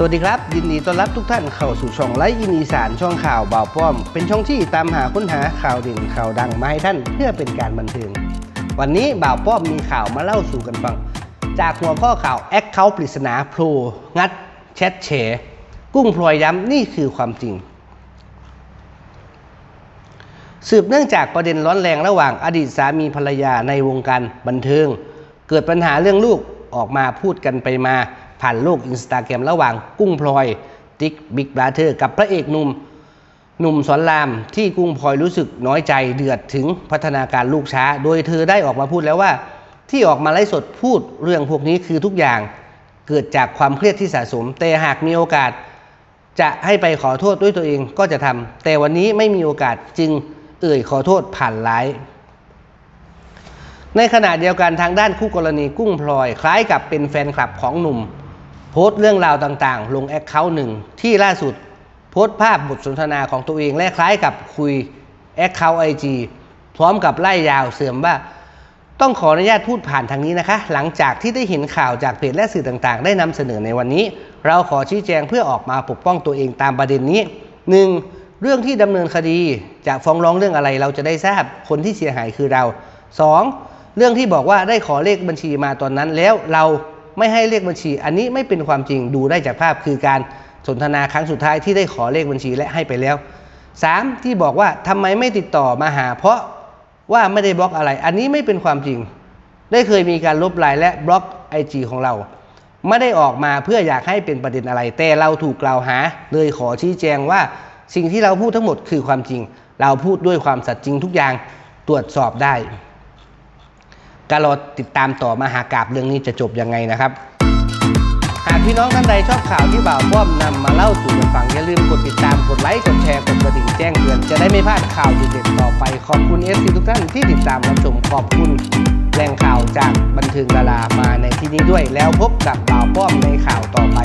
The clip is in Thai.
สวัสดีครับ ยินดีต้อนรับทุกท่านเข้าสู่ช่องไลฟ์อินอีสานช่องข่าวบ่าวป้อม เป็นช่องที่ตามหาค้นหาข่าวเด่นข่าวดังมาให้ท่านเพื่อเป็นการบันเทิงวันนี้บ่าวป้อมมีข่าวมาเล่าสู่กันฟัง จากหัวข้อข่าวแอคเคาท์ปริศนาโผล่งัดแชทแฉกุ้งพลอยย้ำนี่คือความจริง สืบเนื่องจากประเด็นร้อนแรงระหว่างอดีตสามีภรรยาในวงการบันเทิง เกิดปัญหาเรื่องลูกออกมาพูดกันไปมา ผ่านโลกอินสตาแกรมระหว่างกุ้งพลอยติ๊กบิ๊กบราเธอร์กับพระเอกหนุ่มหนุ่มสอนรามที่กุ้งพลอยรู้สึกน้อยใจเดือดถึงพัฒนาการลูกช้า โดยเธอได้ออกมาพูดแล้วว่า ที่ออกมาไลฟ์สดพูดเรื่องพวกนี้คือทุกอย่าง เกิดจากความเครียดที่สะสม แต่หากมีโอกาส จะให้ไปขอโทษด้วยตัวเองก็จะทำแต่วันนี้ไม่มีโอกาสจึงเอ่ยขอโทษผ่านไลฟ์ในขณะเดียวกันทางด้านคู่กรณีกุ้งพลอย คล้ายกับเป็นแฟนคลับของหนุ่ม พสต์เรื่องราวต่างๆ ลงแอคเคาท์หนึ่งที่ล่าสุดโพสต์ภาพบทสนทนาของตัวเองและคล้ายกับคุยแอคเคาท์ไอจีพร้อมกับไล่ยาวเสื่อมว่า ต้องขออนุญาตพูดผ่านทางนี้นะคะ หลังจากที่ได้เห็นข่าวจากเพจและสื่อต่างๆ ได้นำเสนอในวันนี้ เราขอชี้แจงเพื่อออกมาปกป้องตัวเองตามประเด็นนี้ 1. เรื่องที่ดำเนินคดีจะฟ้องร้องเรื่องอะไรเราจะได้ทราบคนที่เสียหายคือเรา 2. เรื่องที่บอกว่าได้ขอเลขบัญชีมาตอนนั้นแล้วเรา ไม่ให้เลขบัญชี อันนี้ไม่เป็นความจริงดูได้จากภาพคือการสนทนาครั้งสุดท้ายที่ได้ขอเลขบัญชีและให้ไปแล้ว 3. ที่บอกว่าทำไมไม่ติดต่อมาหา เพราะว่าไม่ได้บล็อกอะไร อันนี้ไม่เป็นความจริง ได้เคยมีการลบไลน์และบล็อก IG ของเรา ไม่ได้ออกมาเพื่ออยากให้เป็นประเด็นอะไร แต่เราถูกกล่าวหา เลยขอชี้แจงว่าสิ่งที่เราพูดทั้งหมดคือความจริง เราพูดด้วยความสัตย์จริงทุกอย่างตรวจสอบได้ การรอติดตามต่อมาหากาบเรื่องนี้จะจบยังไงนะครับ หากพี่น้องท่านใดชอบข่าวที่บ่าวป้อมนำมาเล่าสู่กันฟังอย่าลืมกดติดตามกดไลค์กดแชร์กดกระดิ่งแจ้งเตือนจะได้ไม่พลาดข่าวเด็ดๆต่อไปขอบคุณเอฟซีทุกท่านที่ติดตามรับชมขอบคุณแหล่งข่าวจากบันเทิงดารามาในที่นี้ด้วย แล้วพบกับบ่าวป้อมในข่าวต่อไป